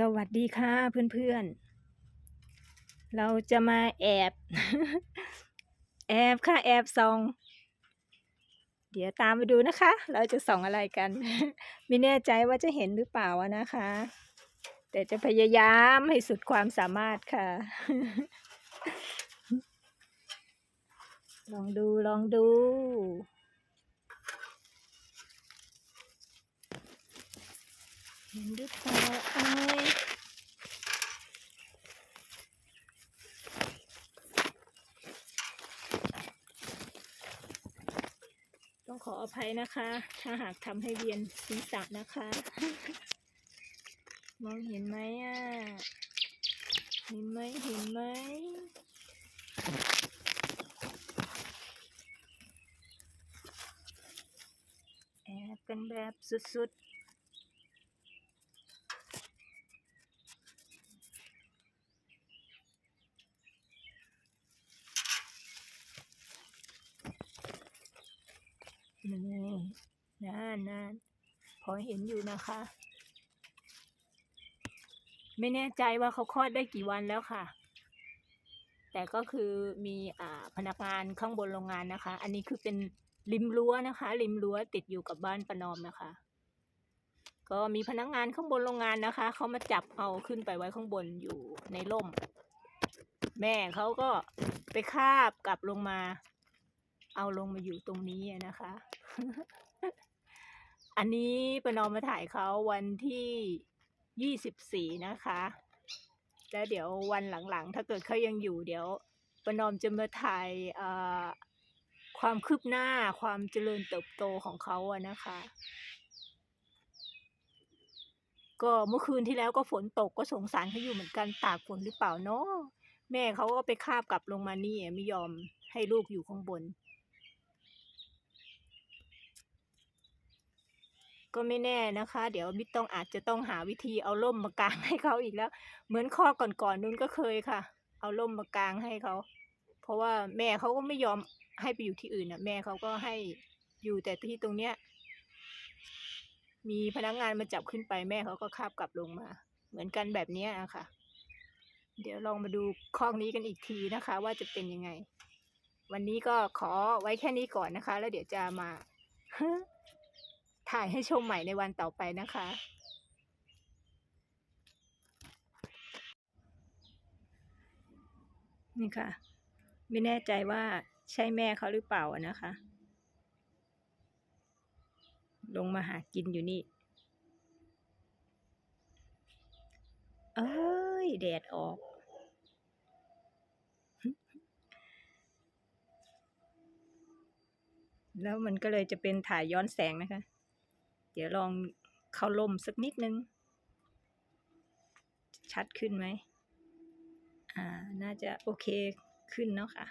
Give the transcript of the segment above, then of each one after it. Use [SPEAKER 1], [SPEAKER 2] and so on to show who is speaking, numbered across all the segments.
[SPEAKER 1] สวัสดีค่ะเพื่อนๆ เราจะมาแอบ แอบค่ะแอบส่อง เดี๋ยวตามไปดูนะคะ เราจะส่องอะไรกัน ไม่แน่ใจว่าจะเห็นหรือเปล่านะคะ แต่จะพยายามให้สุดความสามารถค่ะ ลองดูลองดูเห็นหรือเปล่าเอ้ยต้องขออภัยนะคะ ถ้าหากทำให้เวียนศีรษะนะคะ มองเห็นไหมอะ เห็นไหมเห็นไหมแอบกันแบบสุดๆ นี่นานนานพอเห็นอยู่นะคะ ไม่แน่ใจว่าเขาคลอดได้กี่วันแล้วค่ะ แต่ก็คือมีอ่าพนักงานข้างบนโรงงานนะคะ อันนี้คือเป็นริมรั้วนะคะ ริมรั้วติดอยู่กับบ้านประนอมนะคะ ก็มีพนักงานข้างบนโรงงานนะคะเขามาจับเอาขึ้นไปไว้ข้างบนอยู่ในร่ม แม่เขาก็ไปคาบกลับลงมา เอาลงมาอยู่ตรงนี้นะคะ อันนี้ประนอมมาถ่ายเขาวันที่ยี่สิบสี่นะคะ แล้วเดี๋ยววันหลังๆ ถ้าเกิดเขายังอยู่เดี๋ยวประนอมจะมาถ่ายความคืบหน้าความเจริญเติบโตของเขาอะนะคะ ก็เมื่อคืนที่แล้วก็ฝนตกก็สงสารเขาอยู่เหมือนกันตากฝนหรือเปล่าเนาะแม่เขาก็ไปคาบกลับลงมานี่ไม่ยอมให้ลูกอยู่ข้างบน ก็ไม่แน่นะคะ เดี๋ยวมิตรต้องอาจจะต้องหาวิธีเอาร่มมากางให้เขาอีกแล้ว เหมือนข้อก่อนๆนู้นก็เคยค่ะ เอาร่มมากางให้เขา เพราะว่าแม่เขาก็ไม่ยอมให้ไปอยู่ที่อื่นน่ะแม่เขาก็ให้อยู่แต่ที่ตรงเนี้ย มีพนักงานมาจับขึ้นไปแม่เขาก็คาบกลับลงมา เหมือนกันแบบนี้อะค่ะเดี๋ยวลองมาดูคอกนี้กันอีกทีนะคะ ว่าจะเป็นยังไง วันนี้ก็ขอไว้แค่นี้ก่อนนะคะ แล้วเดี๋ยวจะมา ถ่ายให้ชมใหม่ในวันต่อไปนะคะ นี่ค่ะ ไม่แน่ใจว่าใช่แม่เขาหรือเปล่านะคะ ลงมาหากินอยู่นี่ เอ้ย แดดออกแล้วมันก็เลยจะเป็นถ่ายย้อนแสงนะคะ เดี๋ยวลองเข้าลมสักนิดนึง ชัดขึ้นไหมอ่า น่าจะโอเคขึ้นเนาะค่ะ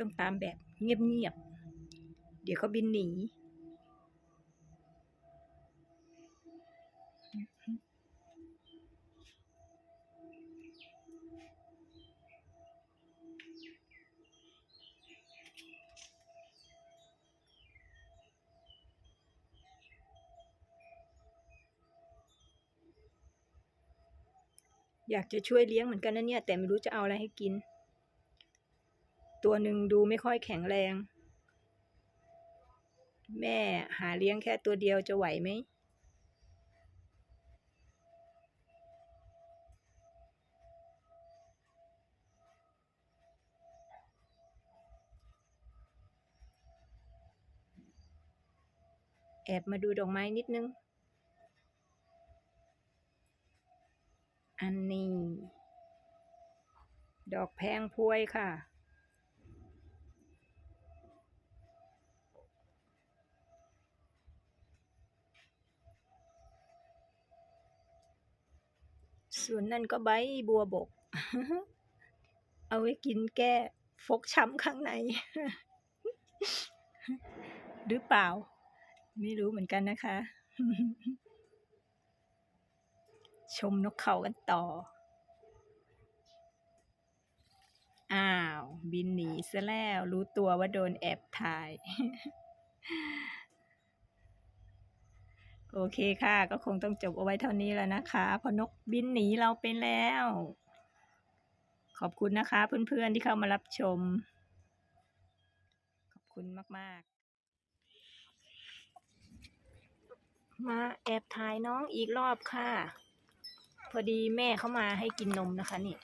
[SPEAKER 1] ต้องตามแบบเงียบๆ เดี๋ยวเขาบินหนี อยากจะช่วยเลี้ยงเหมือนกันนะเนี่ย แต่ไม่รู้จะเอาอะไรให้กิน ตัวหนึ่งดูไม่ค่อยแข็งแรง แม่หาเลี้ยงแค่ตัวเดียวจะไหวไหมแอบมาดูดอกไม้นิดนึง อันนี้ ดอกแพงพวยค่ะ ส่วนนั่นก็ใบบัวบก เอาไว้กินแก้ฟกช้ำข้างใน หรือเปล่า ไม่รู้เหมือนกันนะคะ ชมนกเขากันต่อ อ้าว บินหนีซะแล้ว รู้ตัวว่าโดนแอบถ่าย โอเคค่ะ ก็คงต้องจบเอาไว้เท่านี้แล้วนะคะพราะนกบินหนีเราไปแล้ว ขอบคุณนะคะ เพื่อนๆที่เข้ามารับชม ขอบคุณมากๆ มาแอบถ่ายน้องอีกรอบค่ะ พอดีแม่เข้ามาให้กินนมนะคะนี่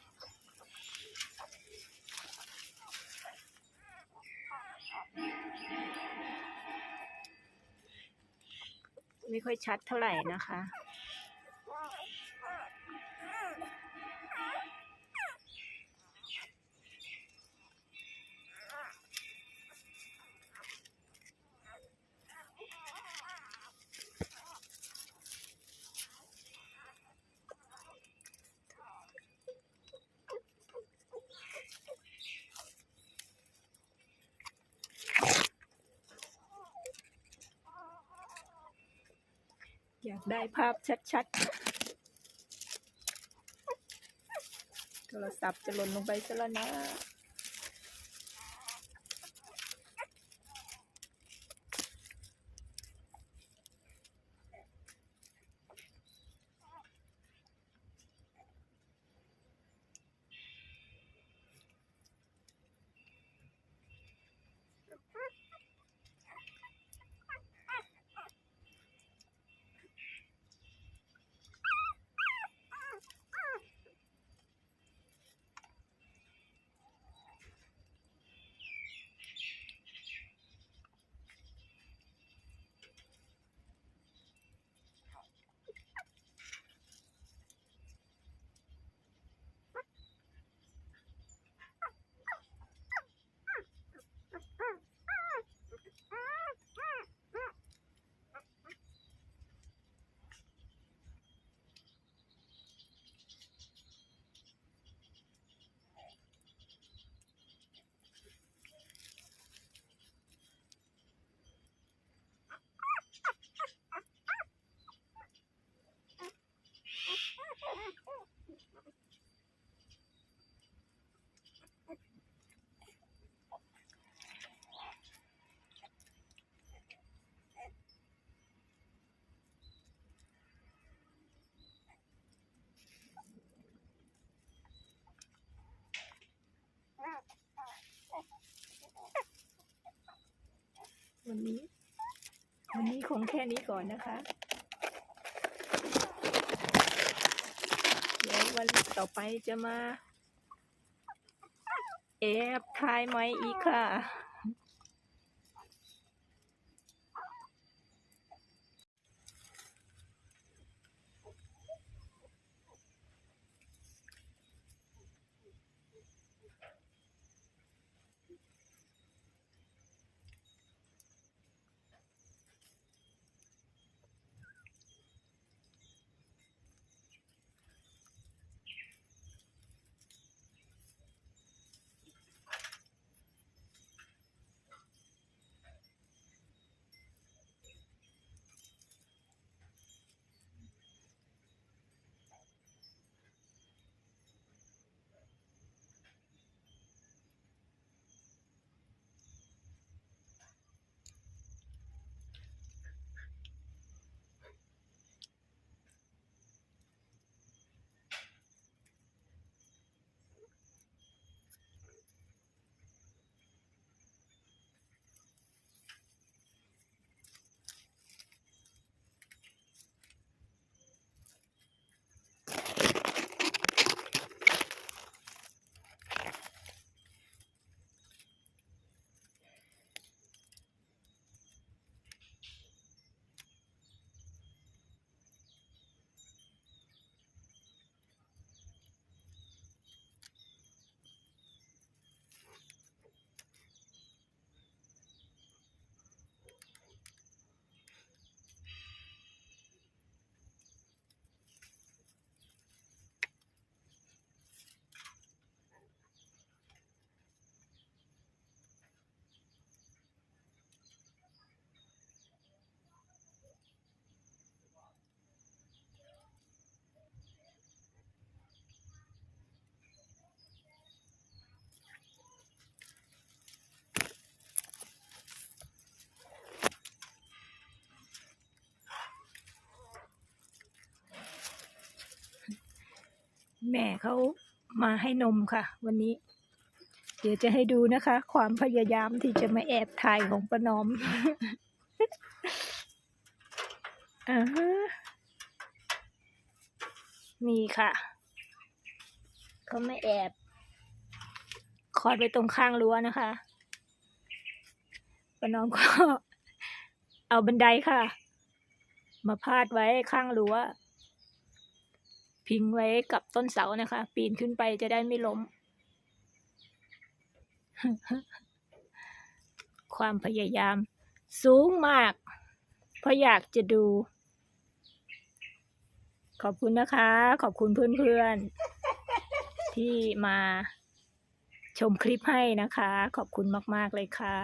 [SPEAKER 1] ไม่ค่อยชัดเท่าไหร่นะคะากได้ภาพชัดๆ โทรศัพท์จะหล่นลงไปซะแล้วนะ วันนี้ วันนี้คงแค่นี้ก่อนนะคะ เดี๋ยววันต่อไปจะมา แอบทายไหมอีกค่ะ แม่เขามาให้นมค่ะ วันนี้ เดี๋ยวจะให้ดูนะคะ ความพยายามที่จะมาแอบถ่ายของประนอมอ่าฮะนี่ค่ะ เขาไม่แอบ คอดไว้ตรงข้างรั้วนะคะประนอมก็ เอาบันไดค่ะ มาพาดไว้ข้างรั้ว พิงไว้กับต้นเสานะคะ ปีนขึ้นไปจะได้ไม่ล้ม ความพยายาม สูงมากเพราะอยากจะดู ขอบคุณนะคะ ขอบคุณเพื่อนๆ ที่มาชมคลิปให้นะคะ ขอบคุณมาก ๆ เลยค่ะ